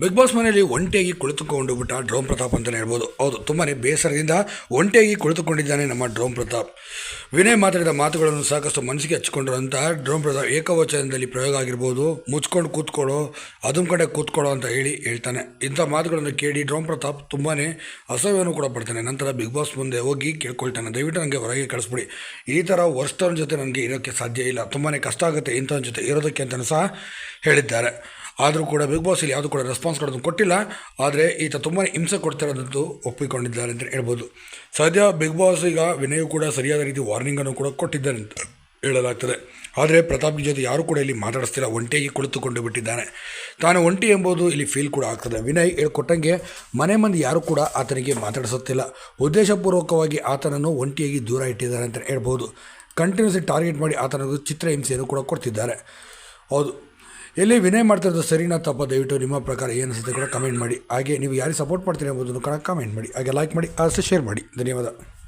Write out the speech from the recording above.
Big boss ಮನೆಯಲ್ಲಿ ಒಂಟಿಯಾಗಿ ಕುಳಿತುಕೊಂಡು ಬಿಟ್ಟ ಡ್ರೋಮ್ ಪ್ರತಾಪ್ ಅಂತಲೇ ಹೇಳ್ಬೋದು. ಹೌದು ತುಂಬಾ ಬೇಸರದಿಂದ ಒಂಟಿಯಾಗಿ ಕುಳಿತುಕೊಂಡಿದ್ದಾನೆ ನಮ್ಮ ಡ್ರೋಮ್ ಪ್ರತಾಪ್. ವಿನಯ್ ಮಾತಾಡಿದ ಮಾತುಗಳನ್ನು ಸಾಕಷ್ಟು ಮನಸ್ಸಿಗೆ ಹಚ್ಚಿಕೊಂಡಿರುವಂತಹ ಡ್ರೋಮ್ ಪ್ರತಾಪ್ ಏಕವಚನದಲ್ಲಿ ಪ್ರಯೋಗ ಆಗಿರ್ಬೋದು. ಮುಚ್ಕೊಂಡು ಕೂತ್ಕೊಳ್ಳೋ, ಅದೊಂದು ಕಡೆ ಕೂತ್ಕೊಳ್ಳೋ ಅಂತ ಹೇಳಿ ಹೇಳ್ತಾನೆ. ಇಂಥ ಮಾತುಗಳನ್ನು ಕೇಳಿ ಡ್ರೋಮ್ ಪ್ರತಾಪ್ ತುಂಬಾ ಅಸಹ್ಯವನ್ನು ಕೂಡ ಪಡ್ತಾನೆ. ನಂತರ ಬಿಗ್ ಬಾಸ್ ಮುಂದೆ ಹೋಗಿ ಕೇಳ್ಕೊಳ್ತಾನೆ. ದಯವಿಟ್ಟು ನನಗೆ ಹೊರಗೆ ಕಳಿಸ್ಬಿಡಿ. ಈ ಥರ ವರ್ಷದವ್ರ ಜೊತೆ ನನಗೆ ಇರೋಕ್ಕೆ ಸಾಧ್ಯ ಇಲ್ಲ. ತುಂಬಾ ಕಷ್ಟ ಆಗುತ್ತೆ ಇಂಥವ್ರ ಜೊತೆ ಇರೋದಕ್ಕೆ ಅಂತಲೂ ಸಹ ಹೇಳಿದ್ದಾರೆ. ಆದರೂ ಕೂಡ ಬಿಗ್ ಬಾಸ್ ಇಲ್ಲಿ ಯಾವುದು ಕೂಡ ರೆಸ್ಪಾನ್ಸ್ ಕೊಡೋದನ್ನು ಕೊಟ್ಟಿಲ್ಲ. ಆದರೆ ಈತ ತುಂಬಾ ಹಿಂಸೆ ಕೊಡ್ತಿರೋದಂತೂ ಒಪ್ಪಿಕೊಂಡಿದ್ದಾರೆ ಅಂತ ಹೇಳ್ಬೋದು. ಸದ್ಯ ಬಿಗ್ ಬಾಸ್ ಈಗ ವಿನಯ್ ಕೂಡ ಸರಿಯಾದ ರೀತಿ ವಾರ್ನಿಂಗನ್ನು ಕೂಡ ಕೊಟ್ಟಿದ್ದಾರೆ ಅಂತ ಹೇಳಲಾಗ್ತದೆ. ಆದರೆ ಪ್ರತಾಪ್ ಜೊತೆ ಯಾರೂ ಕೂಡ ಇಲ್ಲಿ ಮಾತಾಡಿಸ್ತಿಲ್ಲ. ಒಂಟಿಯಾಗಿ ಕುಳಿತುಕೊಂಡು ಬಿಟ್ಟಿದ್ದಾನೆ. ತಾನು ಒಂಟಿ ಎಂಬುದು ಇಲ್ಲಿ ಫೀಲ್ ಕೂಡ ಆಗ್ತದೆ. ವಿನಯ್ ಹೇಳ್ಕೊಟ್ಟಂಗೆ ಮನೆ ಮಂದಿ ಯಾರೂ ಕೂಡ ಆತನಿಗೆ ಮಾತಾಡಿಸುತ್ತಿಲ್ಲ. ಉದ್ದೇಶಪೂರ್ವಕವಾಗಿ ಆತನನ್ನು ಒಂಟಿಯಾಗಿ ದೂರ ಇಟ್ಟಿದ್ದಾರೆ ಅಂತ ಹೇಳ್ಬೋದು. ಕಂಟಿನ್ಯೂಸ್ಲಿ ಟಾರ್ಗೆಟ್ ಮಾಡಿ ಆತನದು ಚಿತ್ರಹಿಂಸೆಯನ್ನು ಕೂಡ ಕೊಡ್ತಿದ್ದಾರೆ. ಹೌದು. ಎಲ್ಲಿ ವಿನಯ್ ಮಾಡ್ತಿರೋದು ಸರಿನಾ ತಪ್ಪ? ದಯವಿಟ್ಟು ನಿಮ್ಮ ಪ್ರಕಾರ ಏನು ಅನಿಸುತ್ತೆ ಕೂಡ ಕಮೆಂಟ್ ಮಾಡಿ. ಹಾಗೆ ನೀವು ಯಾರಿಗೆ ಸಪೋರ್ಟ್ ಮಾಡ್ತೀರಿ ಎಂಬುದನ್ನು ಕೂಡ ಕಮೆಂಟ್ ಮಾಡಿ. ಹಾಗೆ ಲೈಕ್ ಮಾಡಿ ಆಸೆ ಶೇರ್ ಮಾಡಿ. ಧನ್ಯವಾದ.